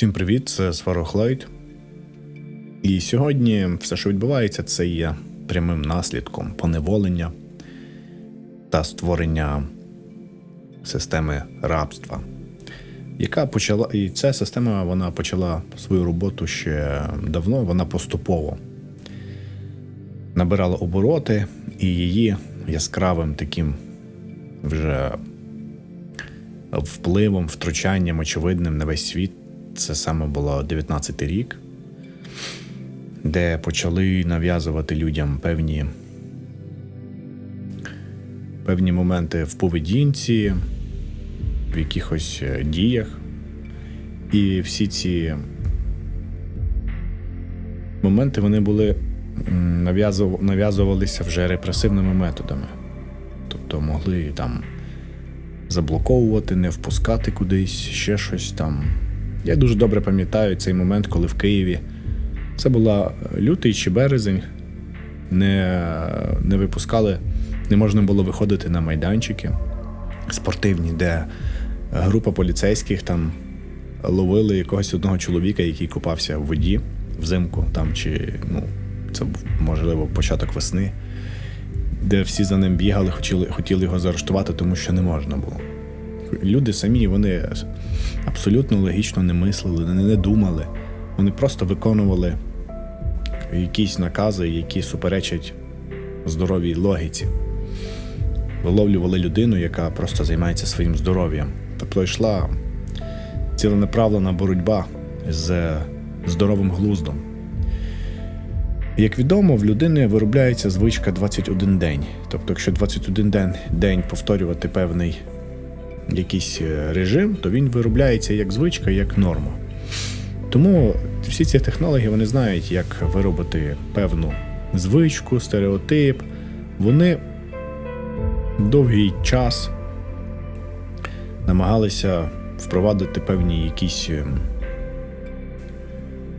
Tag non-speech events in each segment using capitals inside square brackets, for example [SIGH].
Всім привіт, це Сварохлойд. І сьогодні все, що відбувається, це є прямим наслідком поневолення та створення системи рабства, яка почала. І ця система вона почала свою роботу ще давно, вона поступово набирала обороти, і її яскравим таким вже впливом, втручанням очевидним на весь світ. Це саме було 19 й рік, де почали нав'язувати людям певні, певні моменти в поведінці, в якихось е, діях. І всі ці моменти вони були нав'язувалися вже репресивними методами. Тобто могли там заблоковувати, не впускати кудись, ще щось там. Я дуже добре пам'ятаю цей момент, коли в Києві це була лютий чи березень, не, не випускали, не можна було виходити на майданчики спортивні, де група поліцейських там ловили якогось одного чоловіка, який купався в воді взимку, там чи ну, це був можливо початок весни, де всі за ним бігали, хотіли, хотіли його заарештувати, тому що не можна було. Люди самі вони абсолютно логічно не мислили, не, думали. Вони просто виконували якісь накази, які суперечать здоровій логіці. Виловлювали людину, яка просто займається своїм здоров'ям. Тобто йшла ціленаправлена боротьба з здоровим глуздом. Як відомо, в людини виробляється звичка 21 день. Тобто, якщо 21 день, день повторювати певний якийсь е, режим, то він виробляється як звичка, як норма. Тому всі ці технології вони знають, як виробити певну звичку, стереотип. Вони довгий час намагалися впровадити певні якісь ем,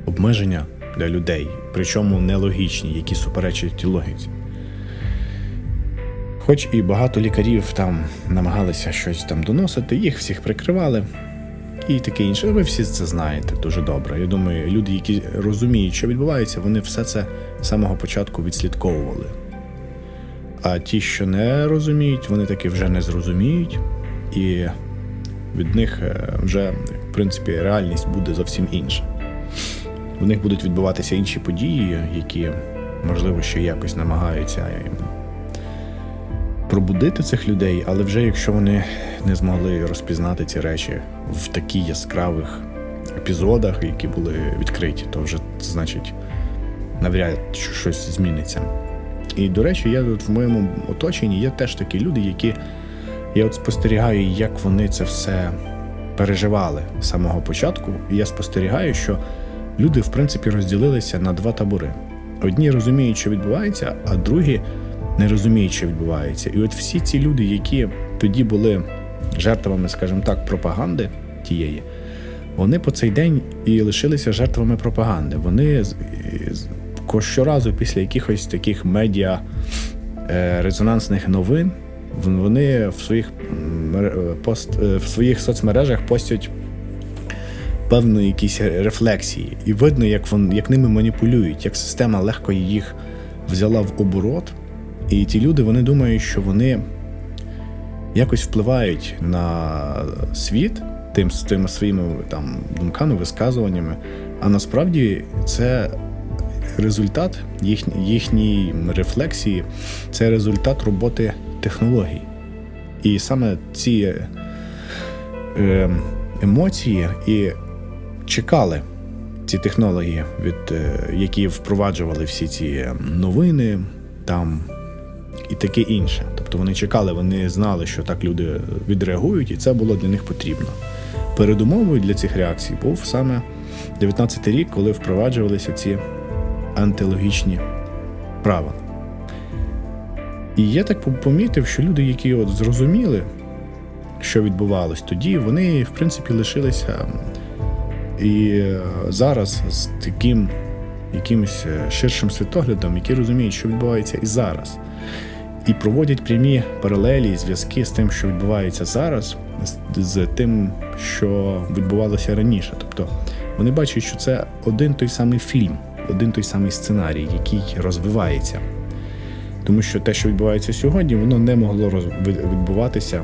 обмеження для людей, причому нелогічні, які суперечать логіці. Хоч і багато лікарів там намагалися щось там доносити, їх всіх прикривали і таке інше. Ви всі це знаєте дуже добре. Я думаю, люди, які розуміють, що відбувається, вони все це з самого початку відслідковували. А ті, що не розуміють, вони таки вже не зрозуміють, і від них е, вже, в принципі, реальність буде зовсім інша. В них будуть відбуватися інші події, які, можливо, ще якось намагаються їм пробудити цих людей, але вже якщо вони не змогли розпізнати ці речі в таких яскравих епізодах, які були відкриті, то вже це значить навряд чи щось зміниться. І до речі, я тут в моєму оточенні є теж такі люди, які я от спостерігаю, як вони це все переживали з самого початку. І я спостерігаю, що люди, в принципі, розділилися на два табори. Одні розуміють, що відбувається, а другі не розуміють, що відбувається. І от всі ці люди, які тоді були жертвами, скажімо так, пропаганди тієї, вони по цей день і лишилися жертвами пропаганди. Вони щоразу після якихось таких медіа е, резонансних новин вони в своїх пост е, в своїх соцмережах постять певні якісь рефлексії, і видно, як вон, як ними маніпулюють, як система легко їх взяла в оборот. І ті люди вони думають, що вони якось впливають на світ тим, тими своїми там думками, висказуваннями. А насправді це результат їх, їхньої рефлексії, це результат роботи технологій. І саме ці е, емоції і чекали ці технології, від, е, які впроваджували всі ці новини там і таке інше. Тобто вони чекали, вони знали, що так люди відреагують, і це було для них потрібно. Передумовою для цих реакцій був саме 19-й рік, коли впроваджувалися ці антилогічні правила. І я так помітив, що люди, які от зрозуміли, що відбувалось тоді, вони, в принципі, лишилися і е, зараз з таким якимось е, ширшим світоглядом, які розуміють, що відбувається і зараз. І проводять прямі паралелі і зв'язки з тим, що відбувається зараз, з, тим, що відбувалося раніше. Тобто вони бачать, що це один той самий фільм, один той самий сценарій, який розвивається. Тому що те, що відбувається сьогодні, воно не могло відбуватися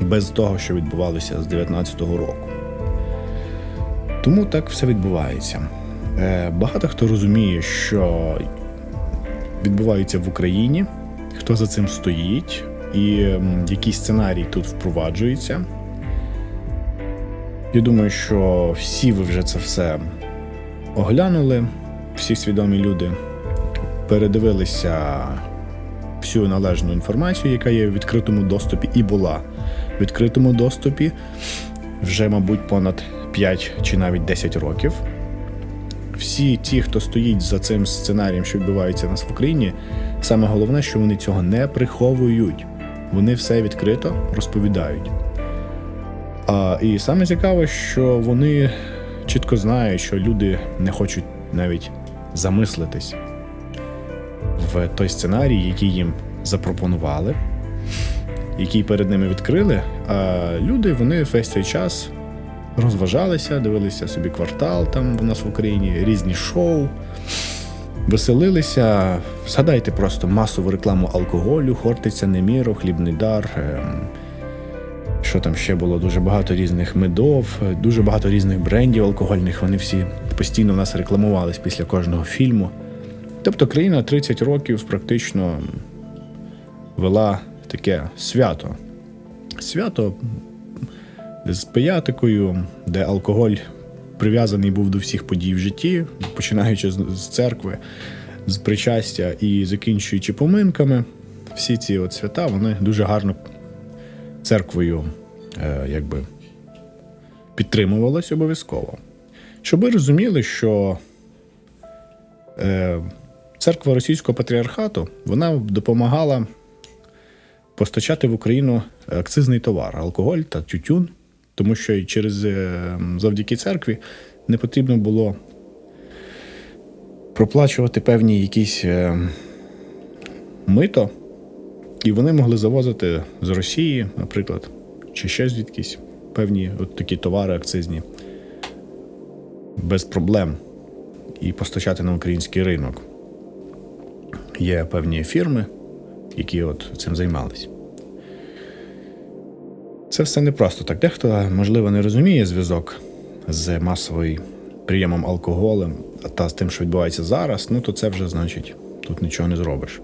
без того, що відбувалося з 19-го року. Тому так все відбувається. Е, Багато хто розуміє, що відбувається в Україні, хто за цим стоїть, і який сценарій тут впроваджується. Я думаю, що всі ви вже це все оглянули, всі свідомі люди передивилися всю належну інформацію, яка є в відкритому доступі і була в відкритому доступі вже, мабуть, понад 5 чи навіть 10 років. Всі ті, хто стоїть за цим сценарієм, що відбувається нас в Україні, саме головне, що вони цього не приховують. Вони все відкрито розповідають. А, і саме цікаве, що вони чітко знають, що люди не хочуть навіть замислитись в той сценарій, який їм запропонували, який перед ними відкрили. А люди вони весь цей час розважалися, дивилися собі квартал там у нас в Україні, різні шоу, веселилися. Згадайте просто масову рекламу алкоголю, Хортиця, Неміро, Хлібний дар. ем, Що там ще було? Дуже багато різних медов, дуже багато різних брендів алкогольних. Вони всі постійно в нас рекламувались після кожного фільму. Тобто країна 30 років практично вела таке свято. Свято з пиятикою, де алкоголь прив'язаний був до всіх подій в житті, починаючи з, церкви, з причастя і закінчуючи поминками. Всі ці от свята вони дуже гарно церквою е, якби підтримувалось обов'язково. Щоб ви розуміли, що е, церква Російського патріархату вона допомагала постачати в Україну акцизний товар, алкоголь та тютюн, тому що і через е, завдяки церкві не потрібно було проплачувати певні якісь е, мито, і вони могли завозити з Росії, наприклад, чи ще звідкись певні от такі товари акцизні без проблем і постачати на український ринок. Є певні фірми, які от цим займались. Це все не просто так. Дехто, можливо, не розуміє зв'язок з масовим прийомом алкоголем та з тим, що відбувається зараз, ну то це вже значить тут нічого не зробиш.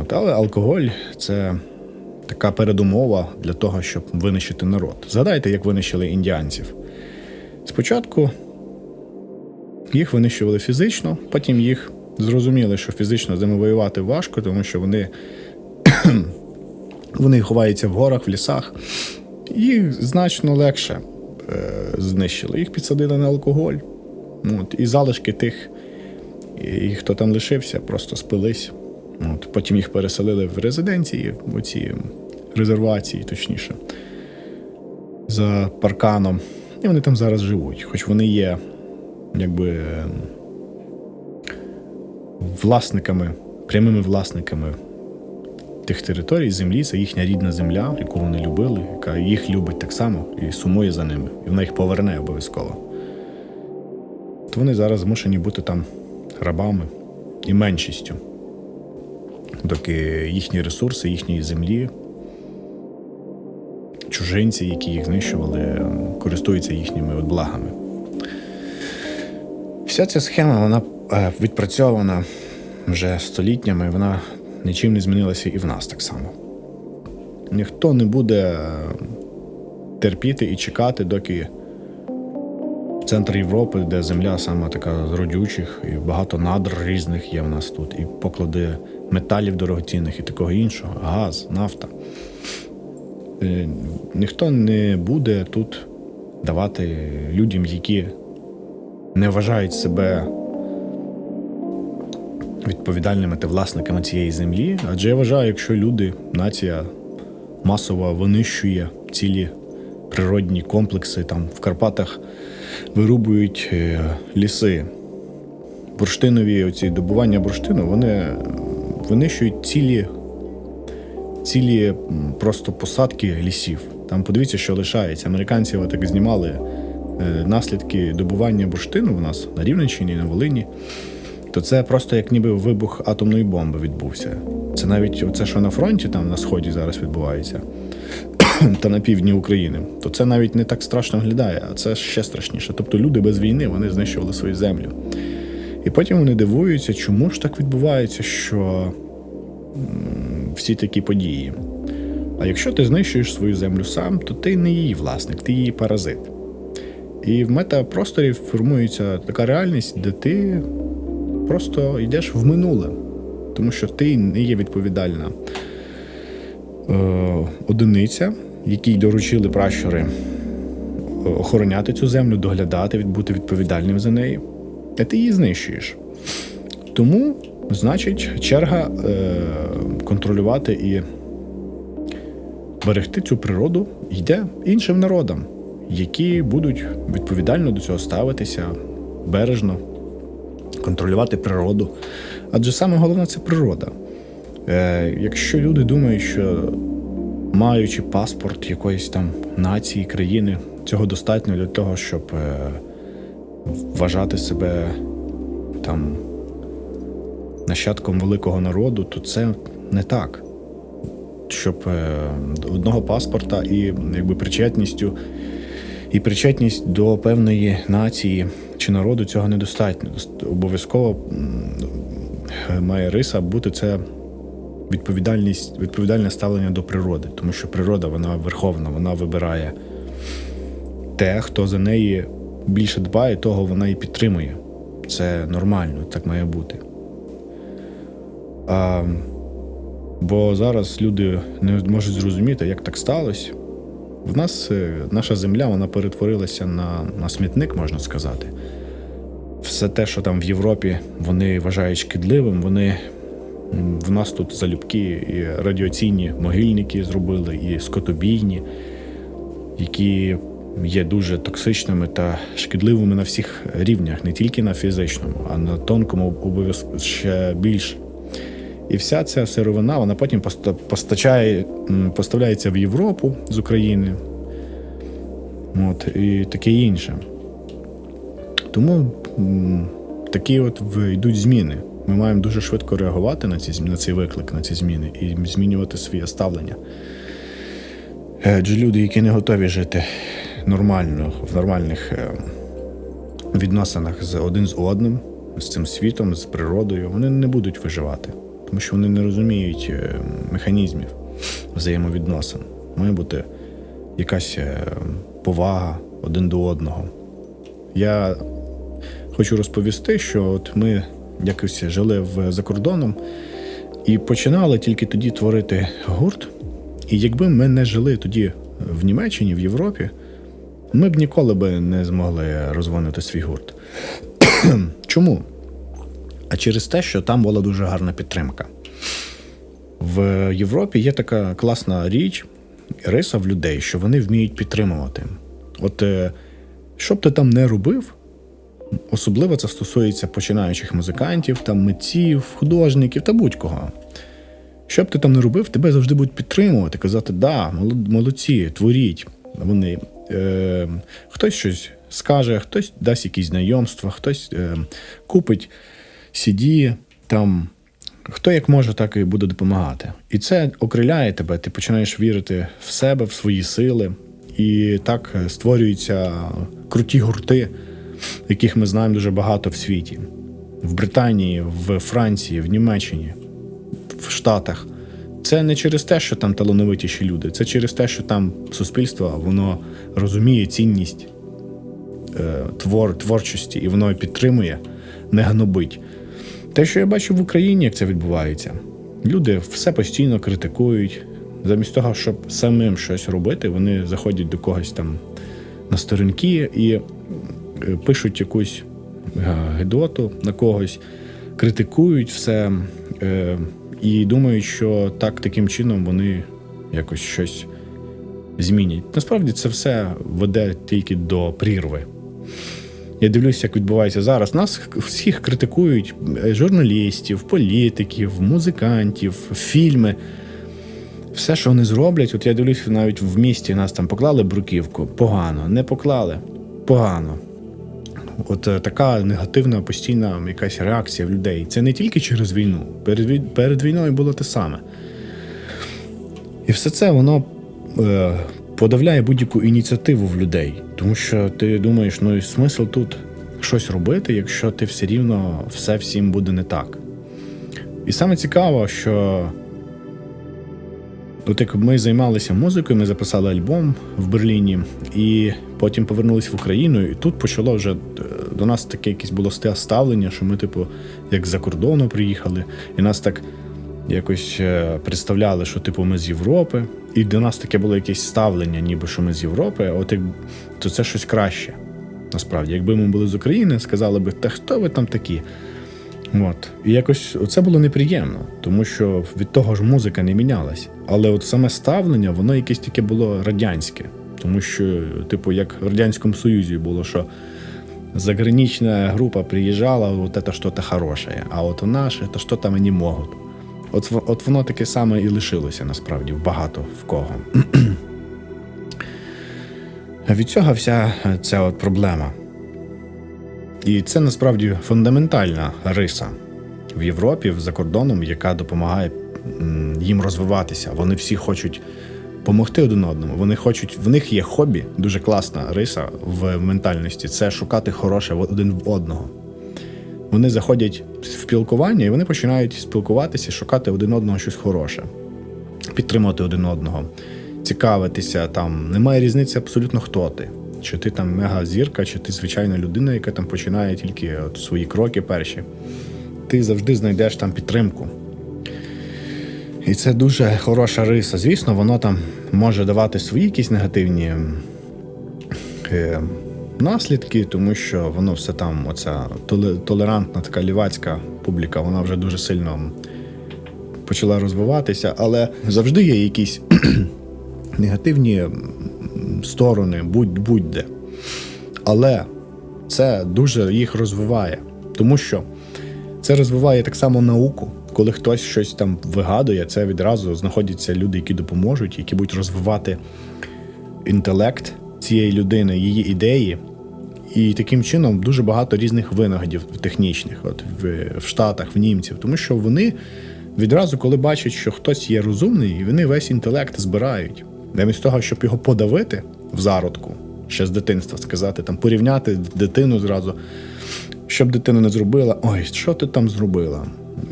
От, але алкоголь це така передумова для того, щоб винищити народ. Згадайте, як винищили індіанців. Спочатку їх винищували фізично, потім їх зрозуміли, що фізично з ними воювати важко, тому що вони, вони ховаються в горах, в лісах. Їх значно легше е, знищили. Їх підсадили на алкоголь. От, і залишки тих, і хто там лишився, просто спились. От, потім їх переселили в резиденції, в оці резервації, точніше, за парканом. І вони там зараз живуть, хоч вони є якби е, власниками, прямими власниками тих територій, землі, це їхня рідна земля, яку вони любили, яка їх любить так само і сумує за ними, і вона їх поверне обов'язково. То вони зараз змушені бути там рабами і меншістю, доки їхні ресурси, їхньої землі, чужинці, які їх знищували, користуються їхніми от благами. Вся ця схема вона е, відпрацьована вже століттями, вона нічим не змінилася і в нас так само. Ніхто не буде е, терпіти і чекати, доки центр Європи, де земля саме така з родючих, і багато надр різних є в нас тут, і поклади металів дорогоцінних і такого іншого, газ, нафта. Е, Ніхто не буде тут давати людям, які не вважають себе відповідальними та власниками цієї землі. Адже я вважаю, якщо люди, нація масово винищує цілі природні комплекси, там в Карпатах вирубують е, ліси, бурштинові оці добування бурштину, вони винищують цілі, цілі просто посадки лісів. Там подивіться, що лишається. Американці так знімали е, наслідки добування бурштину в нас на Рівненщині, на Волині. То це просто як ніби вибух атомної бомби відбувся. Це навіть це, що на фронті, там на сході зараз відбувається, [CLEARS THROAT] та на півдні України, то це навіть не так страшно виглядає, а це ще страшніше. Тобто люди без війни вони знищували свою землю. І потім вони дивуються, чому ж так відбувається, що всі такі події. А якщо ти знищуєш свою землю сам, то ти не її власник, ти її паразит. І в метапросторі формується така реальність, де ти просто йдеш в минуле, тому що ти не є відповідальна е, одиниця, якій доручили пращури е, охороняти цю землю, доглядати, бути відповідальним за неї, а ти її знищуєш. Тому, значить, черга е, контролювати і берегти цю природу йде іншим народам, які будуть відповідально до цього ставитися бережно, контролювати природу. Адже саме головне це природа. Е, якщо люди думають, що маючи паспорт якоїсь там нації, країни, цього достатньо для того, щоб е, вважати себе там нащадком великого народу, то це не так. Щоб е, одного паспорта і якби причетністю, і причетність до певної нації чи народу цього недостатньо. Обов'язково має риса бути це відповідальність, відповідальне ставлення до природи, тому що природа вона верховна, вона вибирає те, хто за неї більше дбає, того вона і підтримує. Це нормально, так має бути. А, бо зараз люди не можуть зрозуміти, як так сталося. В нас е, наша земля вона перетворилася на, на смітник, можна сказати. Все те, що там в Європі вони вважають шкідливим, вони в нас тут залюбки і радіаційні могильники зробили, і скотобійні, які є дуже токсичними та шкідливими на всіх рівнях, не тільки на фізичному, а на тонкому обов'язково ще більше. І вся ця сировина вона потім постачає, поставляється в Європу з України. От, і таке інше. Тому такі от йдуть зміни. Ми маємо дуже швидко реагувати на, ці, на цей виклик, на ці зміни і змінювати своє ставлення. Адже люди, які не готові жити нормально, в нормальних е, відносинах з один з одним, з цим світом, з природою, вони не будуть виживати, тому що вони не розуміють е, механізмів взаємовідносин. Має бути якась е, повага один до одного. Я хочу розповісти, що от ми якось жили в, за кордоном і починали тільки тоді творити гурт. І якби ми не жили тоді в Німеччині, в Європі, ми б ніколи би не змогли розвинути свій гурт. [CLEARS THROAT] Чому? А через те, що там була дуже гарна підтримка. В Європі є така класна річ, риса в людей, що вони вміють підтримувати. От е, що б ти там не робив, особливо це стосується починаючих музикантів, там митців, художників та будь-кого. Що б ти там не робив, тебе завжди будуть підтримувати, казати, да, молодці, творіть. Вони, е, хтось щось скаже, хтось дасть якісь знайомства, хтось е, купить CD, там, хто як може, так і буде допомагати. І це окриляє тебе, ти починаєш вірити в себе, в свої сили. І так е, створюються круті гурти, яких ми знаємо дуже багато в світі. В Британії, в Франції, в Німеччині в Штатах. Це не через те, що там талановитіші люди, це через те, що там суспільство воно розуміє цінність е, твор, творчості і воно підтримує, не гнобить. Те, що я бачу в Україні, як це відбувається, люди все постійно критикують. Замість того, щоб самим щось робити, вони заходять до когось там на сторінки і е, пишуть якусь е, гидоту на когось, критикують все е, і думають, що так таким чином вони якось щось змінять. Насправді це все веде тільки до прірви. Я дивлюся, як відбувається зараз. Нас всіх критикують журналістів, політиків, музикантів, фільми. Все, що вони зроблять, от я дивлюся, навіть в місті нас там поклали бруківку. Погано, не поклали. Погано. От е, така негативна постійна якась реакція в людей. Це не тільки через війну. Перед, перед війною було те саме. І все це воно е, подавляє будь-яку ініціативу в людей. Тому що ти думаєш, ну і смисл тут щось робити, якщо ти все рівно все всім буде не так. І саме цікаво, що от як ми займалися музикою, ми записали альбом в Берліні, і потім повернулися в Україну, і тут почало вже е, до нас таке якесь було ставлення, що ми, типу, як з-за кордону приїхали, і нас так якось е, представляли, що типу ми з Європи, і до нас таке було якесь ставлення, ніби що ми з Європи, от як то це щось краще. Насправді, якби ми були з України, сказали би, та хто ви там такі? От. І якось це було неприємно, тому що від того ж музика не мінялась. Але от саме ставлення, воно якесь таке було радянське. Тому що, типу, як в Радянському Союзі було, що загранична група приїжджала, вот это что-то хорошее, а от наше, это что-то ми не можуть. От, от воно таке саме і лишилося насправді багато в кого. [CLEARS THROAT] Від цього вся ця от проблема. І це насправді фундаментальна риса в Європі, за кордоном, яка допомагає їм розвиватися. Вони всі хочуть допомогти один одному. Вони хочуть, в них є хобі, дуже класна риса в ментальності це шукати хороше один в одного. Вони заходять в спілкування і вони починають спілкуватися, шукати один одного щось хороше, підтримувати один одного, цікавитися там. Немає різниці абсолютно хто ти. Чи ти там мегазірка, чи ти звичайна людина, яка там починає тільки от свої кроки перші. Ти завжди знайдеш там підтримку. І це дуже хороша риса. Звісно, воно там може давати свої якісь негативні е, наслідки, тому що воно все там, оця толерантна така лівацька публіка, вона вже дуже сильно почала розвиватися, але завжди є якісь [CLEARS THROAT] негативні сторони, будь- будь-де. Але це дуже їх розвиває, тому що це розвиває так само науку. Коли хтось щось там вигадує, це відразу знаходяться люди, які допоможуть, які будуть розвивати інтелект цієї людини, її ідеї. І таким чином дуже багато різних винаходів технічних, от в, в Штатах, в німців, тому що вони відразу, коли бачать, що хтось є розумний, вони весь інтелект збирають. Замість того, щоб його подавити в зародку, ще з дитинства сказати, там порівняти дитину зразу, що б дитина не зробила, ой, що ти там зробила?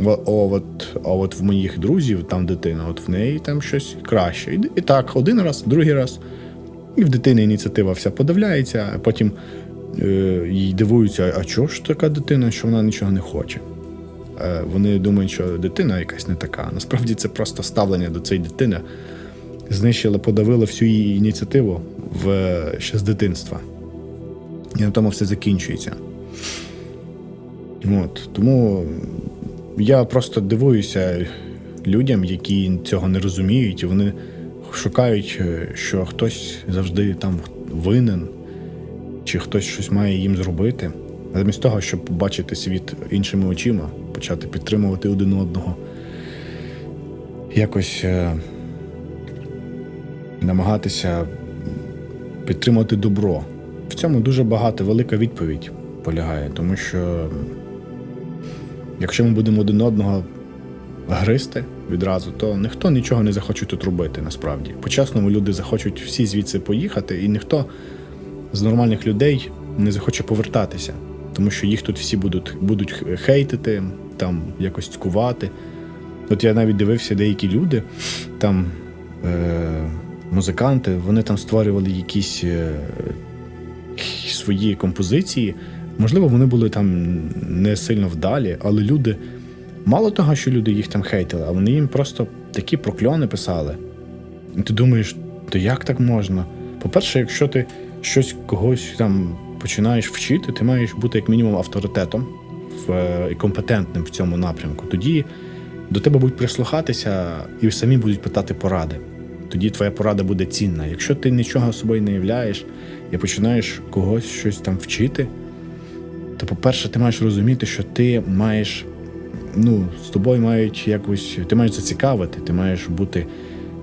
О, о, от, а от в моїх друзів там дитина, от в неї там щось краще. І, і так, один раз, другий раз. І в дитини ініціатива вся подавляється, а потім е, їй дивуються, а чого ж така дитина, що вона нічого не хоче. Е, вони думають, що дитина якась не така. Насправді це просто ставлення до цієї дитини знищило, подавило всю її ініціативу в, ще з дитинства. І на тому все закінчується. От, тому я просто дивуюся людям, які цього не розуміють, і вони шукають, е, що хтось завжди там винен, чи хтось щось має їм зробити. Замість того, щоб побачити світ іншими очима, почати підтримувати один одного, якось е, намагатися підтримати добро. В цьому дуже багато велика відповідь полягає, тому що якщо ми будемо один одного гризти відразу, то ніхто нічого не захоче тут робити насправді. По-чесному люди захочуть всі звідси поїхати, і ніхто з нормальних людей не захоче повертатися, тому що їх тут всі будуть, будуть хейтити, там якось цькувати. От я навіть дивився деякі люди, там е- музиканти, вони там створювали якісь е- свої композиції. Можливо, вони були там не сильно вдалі, але люди, мало того, що люди їх там хейтили, а вони їм просто такі прокльони писали. І ти думаєш, то як так можна? По-перше, якщо ти щось когось там починаєш вчити, ти маєш бути як мінімум авторитетом в, е, і компетентним в цьому напрямку. Тоді до тебе будуть прислухатися і самі будуть питати поради. Тоді твоя порада буде цінна. Якщо ти нічого собою не являєш і починаєш когось щось там вчити, то, по-перше, ти маєш розуміти, що ти маєш. Ну, з тобою мають якось. Ти маєш зацікавити, ти маєш бути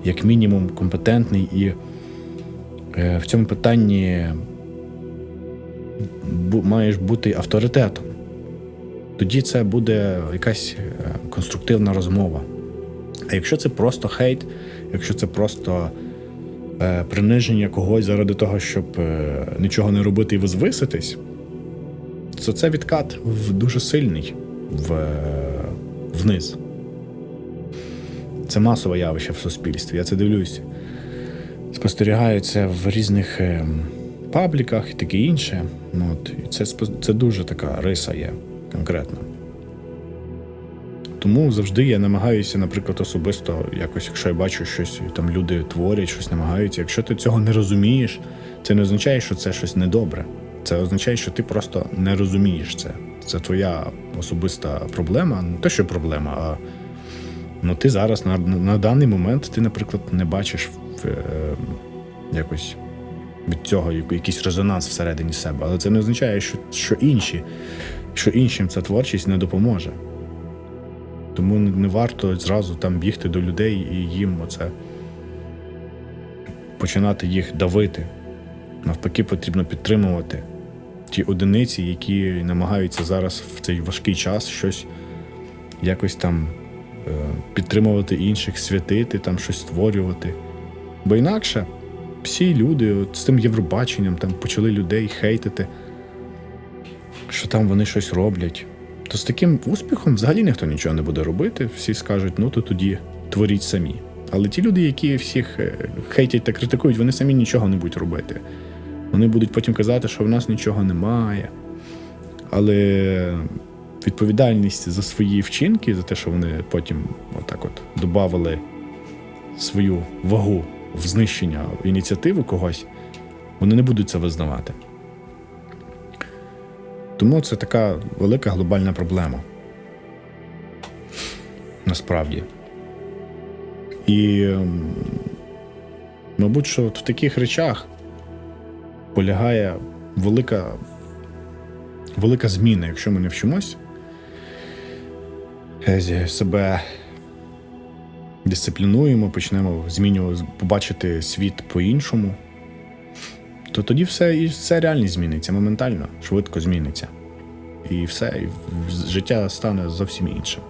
як мінімум компетентний і е, в цьому питанні бу- маєш бути авторитетом. Тоді це буде якась е, конструктивна розмова. А якщо це просто хейт, якщо це просто е, приниження когось заради того, щоб е, нічого не робити і возвиситись, то це відкат в дуже сильний в, е, вниз. Це масове явище в суспільстві. Я це дивлюсь. Спостерігаю це в різних е, пабліках і таке інше. Ну, От, і це, це дуже така риса є конкретно. Тому завжди я намагаюся, наприклад, особисто, якось, якщо я бачу щось, там люди творять, щось намагаються. Якщо ти цього не розумієш, це не означає, що це щось недобре. Це означає, що ти просто не розумієш це. Це твоя особиста проблема. Не те, що проблема, а ну, ти зараз на, на даний момент ти, наприклад, не бачиш в, е, якось від цього якийсь резонанс всередині себе. Але це не означає, що, що інші, що іншим ця творчість не допоможе. Тому не варто зразу там бігти до людей і їм оце починати їх давити. Навпаки, потрібно підтримувати ті одиниці, які намагаються зараз в цей важкий час щось якось там е, підтримувати інших, святити, там щось створювати. Бо інакше всі люди от з тим Євробаченням там почали людей хейтити, що там вони щось роблять. То з таким успіхом взагалі ніхто нічого не буде робити. Всі скажуть, ну то тоді творіть самі. Але ті люди, які всіх е, хейтять та критикують, вони самі нічого не будуть робити. Вони будуть потім казати, що в нас нічого немає. Але відповідальність за свої вчинки, за те, що вони потім отак от додавали свою вагу в знищення ініціативи когось, вони не будуть це визнавати. Тому це така велика глобальна проблема. Насправді. І, ем, мабуть, що в таких речах полягає велика, велика зміна, якщо ми не вчимось себе дисциплінуємо, почнемо змінювати, побачити світ по-іншому, то тоді все і все реальність зміниться моментально, швидко зміниться. І все, і життя стане зовсім іншим.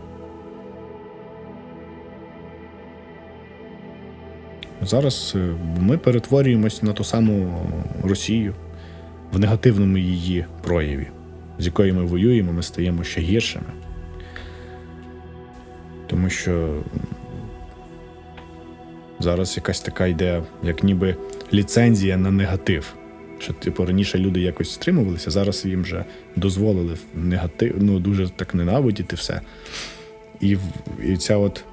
Зараз е, ми перетворюємось на ту саму Росію в негативному її прояві, з якою ми воюємо, ми стаємо ще гіршими. Тому що зараз якась така йде, як ніби ліцензія на негатив. Що, типу, раніше люди якось стримувалися, зараз їм вже дозволили негатив, ну дуже так ненавидіти все. І, і ця от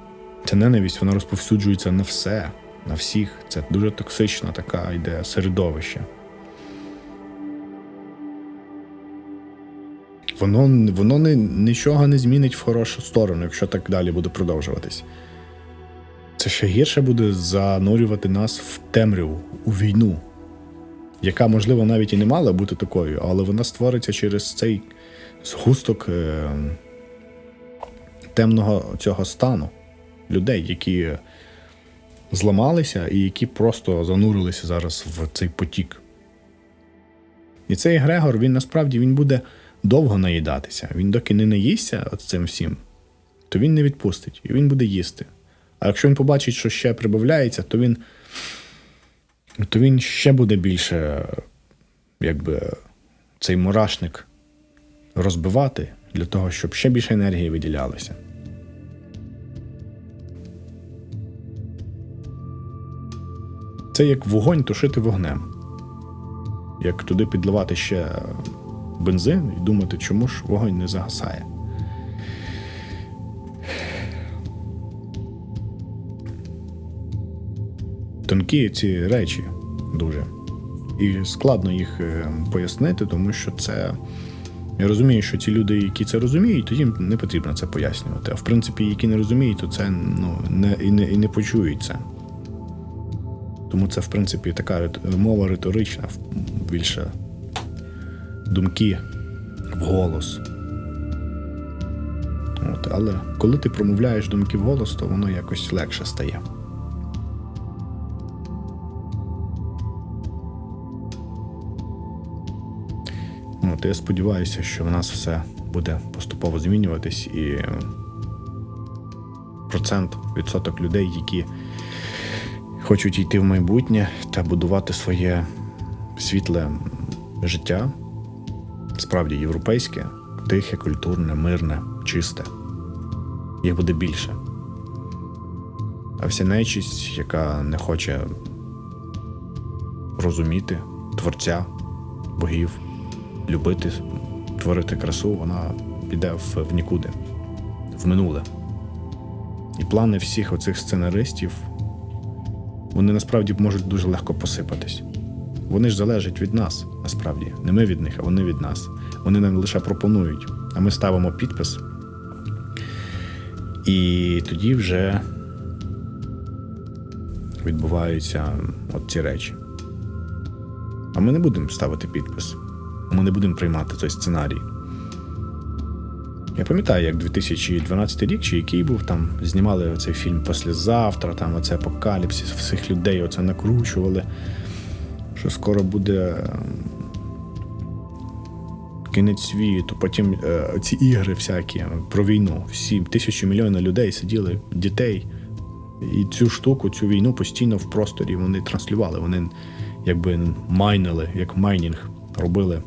ця ненависть вона розповсюджується на все, на всіх. Це дуже токсична така йде середовище. Воно, воно не, нічого не змінить в хорошу сторону, якщо так далі буде продовжуватись. Це ще гірше буде занурювати нас в темряву, у війну, яка, можливо, навіть і не мала бути такою, але вона створиться через цей згусток е, темного цього стану людей, які зламалися і які просто занурилися зараз в цей потік. І цей Грегор, він насправді він буде довго наїдатися. Він доки не наїсться цим всім, то він не відпустить, і він буде їсти. А якщо він побачить, що ще прибавляється, то він, то він ще буде більше, якби, цей мурашник розбивати для того, щоб ще більше енергії виділялося. Це як вогонь тушити вогнем. Як туди підливати ще бензин і думати, чому ж вогонь не загасає. Тонкі ці речі дуже. І складно їх е, пояснити, тому що це. Я розумію, що ті люди, які це розуміють, то їм не потрібно це пояснювати. А в принципі, які не розуміють, то це ну, не, і, не, і не почують це. Тому це, в принципі, така мова риторична, в- більше думки вголос. От, але коли ти промовляєш думки вголос, то воно якось легше стає. От, я сподіваюся, що в нас все буде поступово змінюватись і процент, відсоток людей, які хочуть йти в майбутнє та будувати своє світле життя, справді європейське, тихе, культурне, мирне, чисте. Їх буде більше. А вся нечість, яка не хоче розуміти творця, богів, любити, творити красу, вона піде в, нікуди, в минуле. І плани всіх оцих сценаристів, вони насправді можуть дуже легко посипатись. Вони ж залежать від нас, насправді. Не ми від них, а вони від нас. Вони нам лише пропонують, а ми ставимо підпис. І тоді вже відбуваються от ці речі. А ми не будемо ставити підпис. Ми не будемо приймати цей сценарій. Я пам'ятаю, як 2012 рік, чи який був там, знімали цей фільм «Послезавтра», там оце апокаліпсис, всіх людей оце накручували, що скоро буде ем, кінець світу, потім е, ці ігри всякі про війну. Всі тисячі мільйонів людей сиділи, дітей. І цю штуку, цю війну постійно в просторі вони транслювали. Вони якби майнили, як майнінг робили.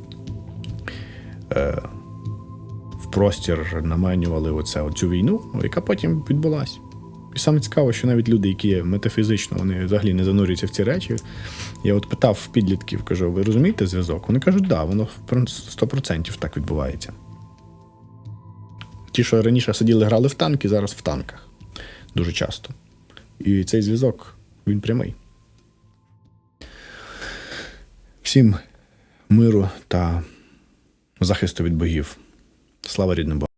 В простір наманювали оце, оцю війну, яка потім відбулась. І саме цікаво, що навіть люди, які метафізично вони взагалі не занурюються в ці речі. Я от питав в підлітків, кажу, ви розумієте зв'язок? Вони кажуть, да, воно 100% так відбувається. Ті, що раніше сиділи, грали в танки, зараз в танках. Дуже часто. І цей зв'язок, він прямий. Всім миру та захисту від богів. Слава рідним Богу.